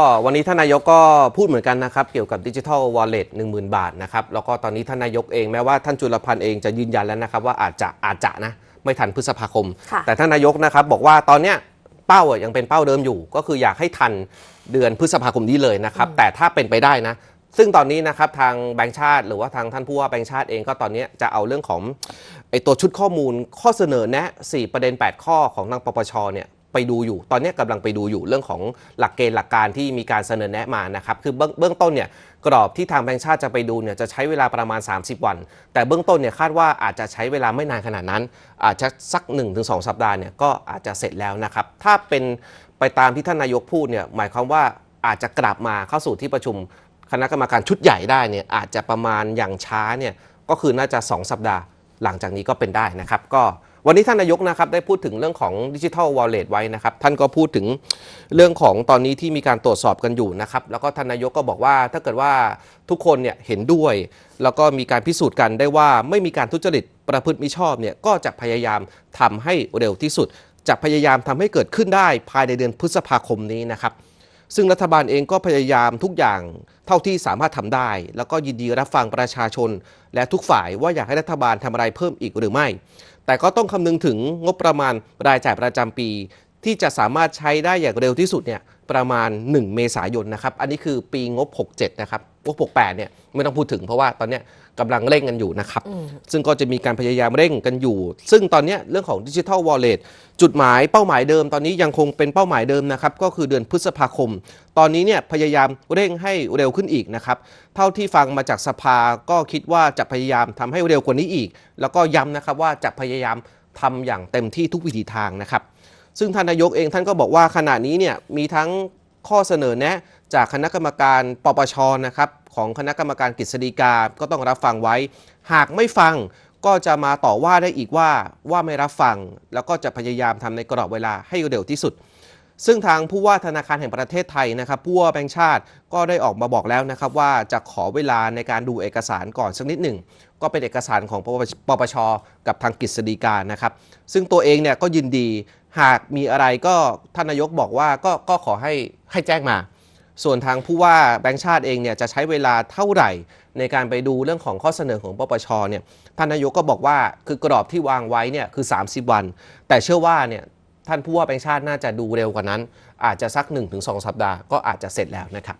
ก็วันนี้ท่านนายกก็พูดเหมือนกันนะครับ เกี่ยวกับดิจิทัลวอลเล็ตหนึ่งหมื่นบาทนะครับ แล้วก็ตอนนี้ท่านนายกเองแม้ว่าท่านจุลพันธ์เองจะยืนยันแล้วนะครับ ว่าอาจจะอาจจะนะ ไม่ทันพฤษภาคม ค่ะแต่ท่านนายกนะครับ บอกว่าตอนเนี้ยเป้าอะยังเป็นเป้าเดิมอยู่ ก็คืออยากให้ทันเดือนพฤษภาคมนี้เลยนะครับ แต่ถ้าเป็นไปได้นะ ซึ่งตอนนี้นะครับทางแบงค์ชาติ หรือว่าทางท่านผู้ว่าแบงค์ชาติเองก็ตอนนี้จะเอาเรื่องของไอตัวชุดข้อมูลข้อเสนอแนะ 4 ประเด็น 8 ข้อของทางปปชเนี่ย ไปดูอยู่ ตอนนี้กำลังไปดูอยู่เรื่องของหลักเกณฑ์หลักการที่มีการเสนอแนะมานะครับ คือเบื้องเบื้องต้นเนี่ยกรอบที่ทางแบงค์ชาติจะไปดูเนี่ยจะใช้เวลาประมาณ 30 วัน แต่เบื้องต้นเนี่ยคาดว่าอาจจะใช้เวลาไม่นานขนาดนั้น อาจจะสัก 1-2 สัปดาห์เนี่ยก็อาจจะเสร็จแล้วนะครับ ถ้าเป็นไปตามที่ท่านนายกพูดเนี่ยหมายความว่าอาจจะกลับมาเข้าสู่ที่ประชุมคณะกรรมการชุดใหญ่ได้เนี่ยอาจจะประมาณอย่างช้าเนี่ยก็คือน่าจะ 2 สัปดาห์ หลังจากนี้ก็เป็นได้นะครับ ก็ วันนี้ท่านนายกนะครับได้พูดถึงเรื่องของดิจิทัลวอลเล็ตไว้นะครับ ท่านก็พูดถึงเรื่องของตอนนี้ที่มีการตรวจสอบกันอยู่นะครับ แล้วก็ท่านนายกก็บอกว่าถ้าเกิดว่าทุกคนเนี่ยเห็นด้วย แล้วก็มีการพิสูจน์กันได้ว่าไม่มีการทุจริตประพฤติมิชอบเนี่ยก็จะพยายามทำให้เร็วที่สุด จะพยายามทำให้เกิดขึ้นได้ภายในเดือนพฤษภาคมนี้นะครับ ซึ่งรัฐบาลเองก็พยายามทุกอย่างเท่าที่สามารถทำได้ แล้วก็ยินดีรับฟังประชาชน และทุกฝ่ายว่าอยากให้รัฐบาลทำอะไรเพิ่มอีกหรือไม่ แต่ก็ต้องคำนึงถึงงบประมาณรายจ่ายประจำปี ที่จะสามารถใช้ได้อย่างเร็วที่สุดเนี่ยประมาณ 1 เมษายนนะครับ อันนี้คือปีงบ 67 นะครับงบ68 เนี่ยไม่ต้องพูดถึงเพราะว่าตอนเนี้ยกำลังเร่งกันอยู่นะครับ ซึ่งก็จะมีการพยายามเร่งกันอยู่ ซึ่งตอนเนี้ยเรื่องของดิจิทัลวอลเล็ตจุดหมายเป้าหมายเดิมตอนนี้ยังคงเป็นเป้าหมายเดิมนะครับ ก็คือเดือนพฤษภาคม ตอนนี้เนี่ยพยายามเร่งให้เร็วขึ้นอีกนะครับ เท่าที่ฟังมาจากสภาก็คิดว่าจะพยายามทำให้เร็วกว่านี้อีก แล้วก็ย้ำนะครับว่าจะพยายามทำอย่างเต็มที่ทุกวิถีทางนะครับ ซึ่งท่านนายกเองท่านก็บอกว่าขณะนี้เนี่ยมีทั้งข้อเสนอแนะจากคณะกรรมการปปชนะครับของคณะกรรมการกฤษฎีกาก็ต้องรับฟังไว้ หากไม่ฟังก็จะมาต่อว่าได้อีกว่าว่าไม่รับฟัง แล้วก็จะพยายามทำในกรอบเวลาให้เร็วที่สุด ซึ่งทางผู้ว่าธนาคารแห่งประเทศไทยนะครับผู้ว่าแบงค์ชาติก็ได้ออกมาบอกแล้วนะครับว่าจะขอเวลาในการดูเอกสารก่อนสักนิดหนึ่งก็เป็นเอกสารของปปชปปชกับทางกฤษฎีกานะครับ ซึ่งตัวเองเนี่ยก็ยินดี หากมีอะไรก็ท่านนายกบอกว่าก็ก็ขอให้ให้แจ้งมา ส่วนทางผู้ว่าแบงค์ชาติเองเนี่ยจะใช้เวลาเท่าไหร่ ในการไปดูเรื่องของข้อเสนอของปปชเนี่ยท่านนายกก็บอกว่าคือกรอบที่วางไว้เนี่ยคือ 30 วัน แต่เชื่อว่าเนี่ยท่านผู้ว่าแบงค์ชาติน่าจะดูเร็วกว่านั้น อาจจะสัก 1-2 สัปดาห์ก็อาจจะเสร็จแล้วนะครับ